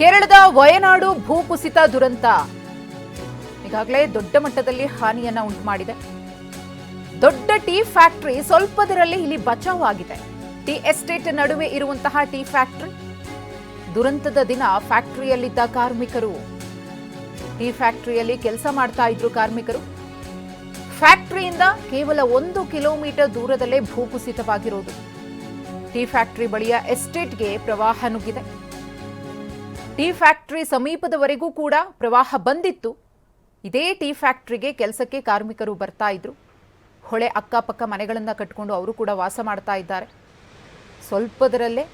ಕೇರಳದ ವಯನಾಡು ಭೂಕುಸಿತ ದುರಂತ. ಈಗಾಗಲೇ ದೊಡ್ಡ ಮಟ್ಟದಲ್ಲಿ ಹಾನಿಯನ್ನ ಉಂಟು ಮಾಡಿದೆ ದೊಡ್ಡ ಟೀ ಫ್ಯಾಕ್ಟರಿ ಸ್ವಲ್ಪದರಲ್ಲಿ ಇಲ್ಲಿ ಬಚಾವ್ ಆಗಿದೆ ಟೀ ಎಸ್ಟೇಟ್ ನಡುವೆ ಇರುವಂತಹ ಟೀ ಫ್ಯಾಕ್ಟರಿ. ದುರಂತದ ದಿನ ಫ್ಯಾಕ್ಟರಿಯಲ್ಲಿದ್ದ ಕಾರ್ಮಿಕರು. ಟೀ ಫ್ಯಾಕ್ಟರಿಯಲ್ಲಿ ಕೆಲಸ ಮಾಡ್ತಾ ಇದ್ರು ಕಾರ್ಮಿಕರು. ಫ್ಯಾಕ್ಟರಿಯಿಂದ ಕೇವಲ ಒಂದು ಕಿಲೋಮೀಟರ್ ದೂರದಲ್ಲೇ ಭೂಕುಸಿತವಾಗಿರೋದು. ಟೀ ಫ್ಯಾಕ್ಟರಿ ಬಳಿಯ ಎಸ್ಟೇಟ್ಗೆ ಪ್ರವಾಹ ನುಗ್ಗಿದೆ. ಟೀ ಫ್ಯಾಕ್ಟರಿ ಸಮೀಪದವರೆಗೂ ಕೂಡ ಪ್ರವಾಹ ಬಂದಿತ್ತು. ಇದೇ ಟೀ ಫ್ಯಾಕ್ಟ್ರಿಗೆ ಕೆಲಸಕ್ಕೆ ಕಾರ್ಮಿಕರು ಬರ್ತಾ ಇದ್ರು. ಹೊಳೆ ಅಕ್ಕಪಕ್ಕ ಮನೆಗಳನ್ನು ಕಟ್ಕೊಂಡು ಅವರು ಕೂಡ ವಾಸ ಮಾಡ್ತಾ ಇದ್ದಾರೆ. ಸ್ವಲ್ಪದರಲ್ಲೇ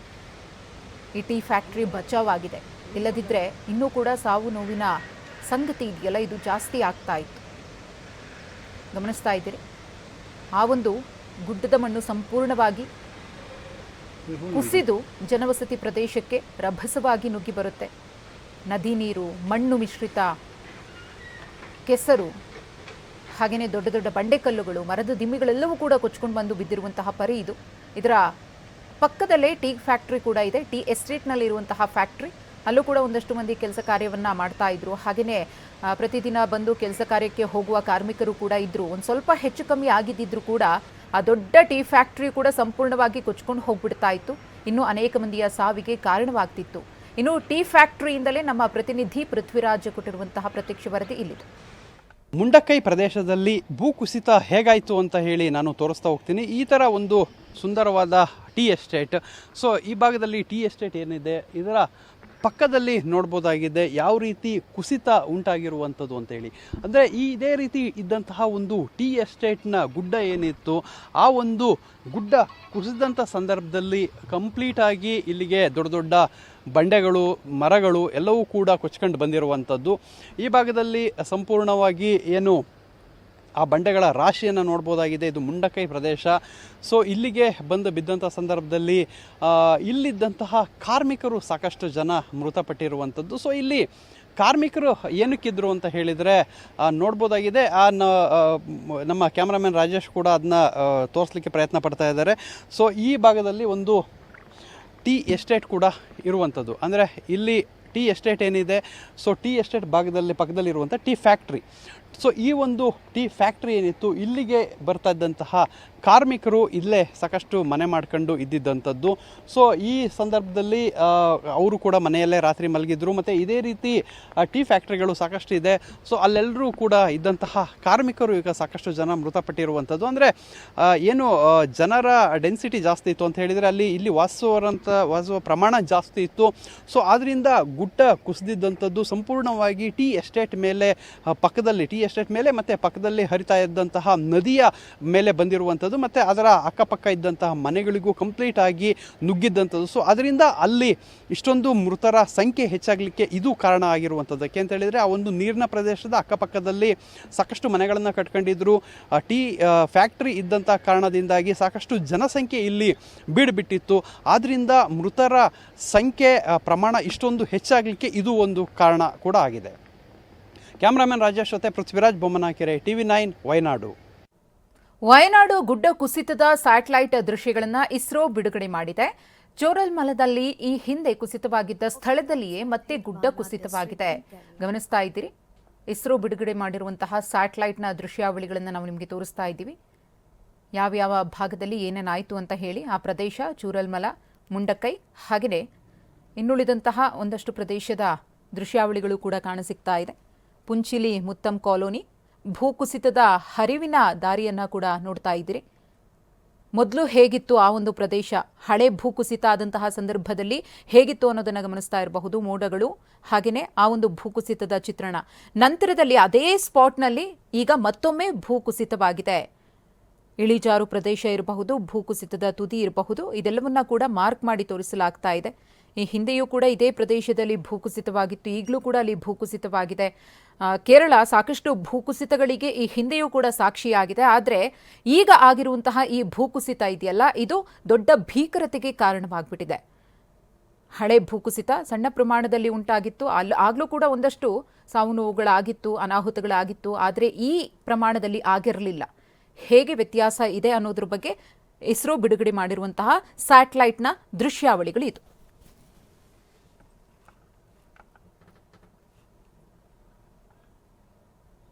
ಈ ಟೀ ಫ್ಯಾಕ್ಟರಿ ಬಚಾವಾಗಿದೆ. ಇಲ್ಲದಿದ್ದರೆ ಇನ್ನೂ ಕೂಡ ಸಾವು ನೋವಿನ ಸಂಗತಿ ಇದೆಯಲ್ಲ, ಇದು ಜಾಸ್ತಿ ಆಗ್ತಾ ಇತ್ತು. ಗಮನಿಸ್ತಾ ಇದ್ದೀರಿ? ಆ ಒಂದು ಗುಡ್ಡದ ಮಣ್ಣು ಸಂಪೂರ್ಣವಾಗಿ ಕುಸಿದು ಜನವಸತಿ ಪ್ರದೇಶಕ್ಕೆ ರಭಸವಾಗಿ ನುಗ್ಗಿ ಬರುತ್ತೆ. ನದಿ ನೀರು, ಮಣ್ಣು ಮಿಶ್ರಿತ, ಕೆಸರು ಹಾಗೆಯೇ ದೊಡ್ಡ ದೊಡ್ಡ ಬಂಡೆಕಲ್ಲುಗಳು ಮರದ ದಿಮ್ಮಿಗಳೆಲ್ಲವೂ ಕೂಡ ಕೊಚ್ಕೊಂಡು ಬಂದು ಬಿದ್ದಿರುವಂತಹ ಪರಿ ಇದು. ಇದರ ಪಕ್ಕದಲ್ಲೇ ಟೀ ಫ್ಯಾಕ್ಟ್ರಿ ಕೂಡ ಇದೆ. ಟೀ ಎಸ್ಟೇಟ್ನಲ್ಲಿ ಇರುವಂತಹ ಫ್ಯಾಕ್ಟ್ರಿ. ಅಲ್ಲೂ ಕೂಡ ಒಂದಷ್ಟು ಮಂದಿ ಕೆಲಸ ಕಾರ್ಯವನ್ನು ಮಾಡ್ತಾ ಇದ್ರು. ಹಾಗೆಯೇ ಪ್ರತಿದಿನ ಬಂದು ಕೆಲಸ ಕಾರ್ಯಕ್ಕೆ ಹೋಗುವ ಕಾರ್ಮಿಕರು ಕೂಡ ಇದ್ದರು ಒಂದು ಸ್ವಲ್ಪ ಹೆಚ್ಚು ಕಮ್ಮಿ ಆಗಿದ್ದಿದ್ರು ಕೂಡ ಆ ದೊಡ್ಡ ಟೀ ಫ್ಯಾಕ್ಟ್ರಿ ಕೂಡ ಸಂಪೂರ್ಣವಾಗಿ ಕೊಚ್ಕೊಂಡು ಹೋಗ್ಬಿಡ್ತಾ ಇತ್ತು. ಇನ್ನು ಅನೇಕ ಮಂದಿಯ ಸಾವಿಗೆ ಕಾರಣವಾಗ್ತಿತ್ತು. ಇನ್ನು ಟೀ ಫ್ಯಾಕ್ಟ್ರಿಯಿಂದಲೇ ನಮ್ಮ ಪ್ರತಿನಿಧಿ ಪೃಥ್ವಿರಾಜ್ ಕೊಟ್ಟಿರುವಂತಹ ಪ್ರತ್ಯಕ್ಷ ವರದಿ ಇಲ್ಲಿದೆ. ಮುಂಡಕ್ಕೈ ಪ್ರದೇಶದಲ್ಲಿ ಭೂಕುಸಿತ ಹೇಗಾಯಿತು ಅಂತ ಹೇಳಿ ನಾನು ತೋರಿಸ್ತಾ ಹೋಗ್ತೀನಿ. ಈ ಥರ ಒಂದು ಸುಂದರವಾದ ಟೀ ಎಸ್ಟೇಟ್. ಸೊ ಈ ಭಾಗದಲ್ಲಿ ಟೀ ಎಸ್ಟೇಟ್ ಏನಿದೆ, ಇದರ ಪಕ್ಕದಲ್ಲಿ ನೋಡ್ಬೋದಾಗಿದೆ ಯಾವ ರೀತಿ ಕುಸಿತ ಉಂಟಾಗಿರುವಂಥದ್ದು ಅಂತೇಳಿ ಅಂದರೆ ಈ ಇದೇ ರೀತಿ ಇದ್ದಂತಹ ಒಂದು ಟೀ ಎಸ್ಟೇಟ್ನ ಗುಡ್ಡ ಏನಿತ್ತು, ಆ ಒಂದು ಗುಡ್ಡ ಕುಸಿದಂಥ ಸಂದರ್ಭದಲ್ಲಿ ಕಂಪ್ಲೀಟಾಗಿ ಇಲ್ಲಿಗೆ ದೊಡ್ಡ ದೊಡ್ಡ ಬಂಡೆಗಳು, ಮರಗಳು ಎಲ್ಲವೂ ಕೂಡ ಕೊಚ್ಕೊಂಡು ಬಂದಿರುವಂಥದ್ದು. ಈ ಭಾಗದಲ್ಲಿ ಸಂಪೂರ್ಣವಾಗಿ ಏನು ಆ ಬಂಡೆಗಳ ರಾಶಿಯನ್ನು ನೋಡ್ಬೋದಾಗಿದೆ. ಇದು ಮುಂಡಕೈ ಪ್ರದೇಶ. ಸೊ ಇಲ್ಲಿಗೆ ಬಂದು ಬಿದ್ದಂಥ ಸಂದರ್ಭದಲ್ಲಿ ಇಲ್ಲಿದ್ದಂತಹ ಕಾರ್ಮಿಕರು ಸಾಕಷ್ಟು ಜನ ಮೃತಪಟ್ಟಿರುವಂಥದ್ದು. ಸೊ ಇಲ್ಲಿ ಕಾರ್ಮಿಕರು ಏನಕ್ಕಿದ್ರು ಅಂತ ಹೇಳಿದರೆ ನೋಡ್ಬೋದಾಗಿದೆ. ಆ ನಮ್ಮ ಕ್ಯಾಮ್ರಾಮನ್ ರಾಜೇಶ್ ಕೂಡ ಅದನ್ನ ತೋರಿಸ್ಲಿಕ್ಕೆ ಪ್ರಯತ್ನ ಪಡ್ತಾ ಇದ್ದಾರೆ. ಸೊ ಈ ಭಾಗದಲ್ಲಿ ಒಂದು ಟೀ ಎಸ್ಟೇಟ್ ಕೂಡ ಇರುವಂಥದ್ದು. ಅಂದರೆ ಇಲ್ಲಿ ಟೀ ಎಸ್ಟೇಟ್ ಏನಿದೆ? ಸೊ ಟೀ ಎಸ್ಟೇಟ್ ಭಾಗದಲ್ಲಿ ಪಕ್ಕದಲ್ಲಿರುವಂಥ ಟೀ ಫ್ಯಾಕ್ಟ್ರಿ. ಸೊ ಈ ಒಂದು ಟೀ ಫ್ಯಾಕ್ಟ್ರಿ ಏನಿತ್ತು, ಇಲ್ಲಿಗೆ ಬರ್ತಾ ಇದ್ದಂತಹ ಕಾರ್ಮಿಕರು ಇಲ್ಲೇ ಸಾಕಷ್ಟು ಮನೆ ಮಾಡ್ಕೊಂಡು ಇದ್ದಿದ್ದಂಥದ್ದು. ಸೊ ಈ ಸಂದರ್ಭದಲ್ಲಿ ಅವರು ಕೂಡ ಮನೆಯಲ್ಲೇ ರಾತ್ರಿ ಮಲಗಿದ್ರು. ಮತ್ತು ಇದೇ ರೀತಿ ಟೀ ಫ್ಯಾಕ್ಟ್ರಿಗಳು ಸಾಕಷ್ಟು ಇದೆ. ಸೊ ಅಲ್ಲೆಲ್ಲರೂ ಕೂಡ ಇದ್ದಂತಹ ಕಾರ್ಮಿಕರು ಈಗ ಸಾಕಷ್ಟು ಜನ ಮೃತಪಟ್ಟಿರುವಂಥದ್ದು. ಅಂದರೆ ಏನು ಜನರ ಡೆನ್ಸಿಟಿ ಜಾಸ್ತಿ ಇತ್ತು ಅಂತ ಹೇಳಿದರೆ ಅಲ್ಲಿ, ಇಲ್ಲಿ ವಾಸಿಸುವಂಥ ವಾಸುವ ಪ್ರಮಾಣ ಜಾಸ್ತಿ ಇತ್ತು. ಸೊ ಆದ್ದರಿಂದ ಗುಡ್ಡ ಕುಸಿದಿದ್ದಂಥದ್ದು, ಸಂಪೂರ್ಣವಾಗಿ ಟೀ ಎಸ್ಟೇಟ್ ಮೇಲೆ ಪಕ್ಕದಲ್ಲಿ, ಟೀ ಎಸ್ಟೇಟ್ ಮೇಲೆ ಮತ್ತು ಪಕ್ಕದಲ್ಲಿ ಹರಿತಾ ಇದ್ದಂತಹ ನದಿಯ ಮೇಲೆ ಬಂದಿರುವಂಥದ್ದು ಮತ್ತು ಅದರ ಅಕ್ಕಪಕ್ಕ ಇದ್ದಂತಹ ಮನೆಗಳಿಗೂ ಕಂಪ್ಲೀಟ್ ಆಗಿ ನುಗ್ಗಿದ್ದಂಥದ್ದು. ಸೊ ಅದರಿಂದ ಅಲ್ಲಿ ಇಷ್ಟೊಂದು ಮೃತರ ಸಂಖ್ಯೆ ಹೆಚ್ಚಾಗಲಿಕ್ಕೆ ಇದು ಕಾರಣ ಆಗಿರುವಂಥದ್ದಕ್ಕೆ ಅಂತ ಹೇಳಿದರೆ ಆ ಒಂದು ನೀರಿನ ಪ್ರದೇಶದ ಅಕ್ಕಪಕ್ಕದಲ್ಲಿ ಸಾಕಷ್ಟು ಮನೆಗಳನ್ನು ಕಟ್ಕೊಂಡಿದ್ರು. ಆ, ಟೀ ಫ್ಯಾಕ್ಟ್ರಿ ಇದ್ದಂಥ ಕಾರಣದಿಂದಾಗಿ ಸಾಕಷ್ಟು ಜನಸಂಖ್ಯೆ ಇಲ್ಲಿ ಬೀಡುಬಿಟ್ಟಿತ್ತು. ಆದ್ದರಿಂದ ಮೃತರ ಸಂಖ್ಯೆ ಪ್ರಮಾಣ ಇಷ್ಟೊಂದು ಹೆಚ್ಚಾಗಲಿಕ್ಕೆ ಇದು ಒಂದು ಕಾರಣ ಕೂಡ ಆಗಿದೆ. ಕ್ಯಾಮ್ರಾಮನ್ ರಾಜೇಶ್ ಜೊತೆ ಪೃಥ್ವಿರಾಜ್ ಬೊಮ್ಮನಾಕೆರೆ, ಟಿವಿ ನೈನ್ ವಯನಾಡು. ವಯನಾಡು ಗುಡ್ಡ ಕುಸಿತದ ಸ್ಯಾಟಲೈಟ್ ದೃಶ್ಯಗಳನ್ನು ಇಸ್ರೋ ಬಿಡುಗಡೆ ಮಾಡಿದೆ. ಚೋರಲ್ಮಲದಲ್ಲಿ ಈ ಹಿಂದೆ ಕುಸಿತವಾಗಿದ್ದ ಸ್ಥಳದಲ್ಲಿಯೇ ಮತ್ತೆ ಗುಡ್ಡ ಕುಸಿತವಾಗಿದೆ. ಗಮನಿಸ್ತಾ ಇದ್ದೀರಿ? ಇಸ್ರೋ ಬಿಡುಗಡೆ ಮಾಡಿರುವಂತಹ ಸ್ಯಾಟಲೈಟ್ನ ದೃಶ್ಯಾವಳಿಗಳನ್ನು ನಾವು ನಿಮಗೆ ತೋರಿಸ್ತಾ ಇದ್ದೀವಿ. ಯಾವ ಯಾವ ಭಾಗದಲ್ಲಿ ಏನೇನಾಯಿತು ಅಂತ ಹೇಳಿ ಆ ಪ್ರದೇಶ, ಚೂರಲ್ಮಲ, ಮುಂಡಕ್ಕೈ ಹಾಗೆಯೇ ಇನ್ನುಳಿದಂತಹ ಒಂದಷ್ಟು ಪ್ರದೇಶದ ದೃಶ್ಯಾವಳಿಗಳು ಕೂಡ ಕಾಣಸಿಗ್ತಾ ಇದೆ. ಪುಂಚಿಲಿ ಮುತ್ತಂ ಕಾಲೋನಿ, ಭೂಕುಸಿತದ ಹರಿವಿನ ದಾರಿಯನ್ನ ಕೂಡ ನೋಡ್ತಾ ಇದ್ದೀರಿ. ಮೊದಲು ಹೇಗಿತ್ತು ಆ ಒಂದು ಪ್ರದೇಶ? ಹಳೆ ಭೂಕುಸಿತ ಆದಂತಹ ಸಂದರ್ಭದಲ್ಲಿ ಹೇಗಿತ್ತು ಅನ್ನೋದನ್ನು ಗಮನಿಸ್ತಾ ಇರಬಹುದು, ಮೋಡಗಳು ಹಾಗೆಯೇ ಆ ಒಂದು ಭೂಕುಸಿತದ ಚಿತ್ರಣ. ನಂತರದಲ್ಲಿ ಅದೇ ಸ್ಪಾಟ್ನಲ್ಲಿ ಈಗ ಮತ್ತೊಮ್ಮೆ ಭೂಕುಸಿತವಾಗಿದೆ. ಇಳಿಜಾರು ಪ್ರದೇಶ ಇರಬಹುದು, ಭೂಕುಸಿತದ ತುದಿ ಇರಬಹುದು, ಇದೆಲ್ಲವನ್ನ ಕೂಡ ಮಾರ್ಕ್ ಮಾಡಿ ತೋರಿಸಲಾಗ್ತಾ ಇದೆ. ಈ ಹಿಂದೆಯೂ ಕೂಡ ಇದೇ ಪ್ರದೇಶದಲ್ಲಿ ಭೂಕುಸಿತವಾಗಿತ್ತು. ಈಗಲೂ ಕೂಡ ಅಲ್ಲಿ ಭೂಕುಸಿತವಾಗಿದೆ. ಕೇರಳ ಸಾಕಷ್ಟು ಭೂಕುಸಿತಗಳಿಗೆ ಈ ಹಿಂದೆಯೂ ಕೂಡ ಸಾಕ್ಷಿಯಾಗಿದೆ. ಆದರೆ ಈಗ ಆಗಿರುವಂತಹ ಈ ಭೂಕುಸಿತ ಇದೆಯಲ್ಲ, ಇದು ದೊಡ್ಡ ಭೀಕರತೆಗೆ ಕಾರಣವಾಗ್ಬಿಟ್ಟಿದೆ. ಹಳೆ ಭೂಕುಸಿತ ಸಣ್ಣ ಪ್ರಮಾಣದಲ್ಲಿ ಉಂಟಾಗಿತ್ತು. ಅಲ್ಲಿ ಆಗಲೂ ಕೂಡ ಒಂದಷ್ಟು ಸಾವು ನೋವುಗಳಾಗಿತ್ತು, ಅನಾಹುತಗಳಾಗಿತ್ತು, ಆದರೆ ಈ ಪ್ರಮಾಣದಲ್ಲಿ ಆಗಿರಲಿಲ್ಲ. ಹೇಗೆ ವ್ಯತ್ಯಾಸ ಇದೆ ಅನ್ನೋದ್ರ ಬಗ್ಗೆ ಇಸ್ರೋ ಬಿಡುಗಡೆ ಮಾಡಿರುವಂತಹ ಸ್ಯಾಟಲೈಟ್ನ ದೃಶ್ಯಾವಳಿಗಳು ಇದು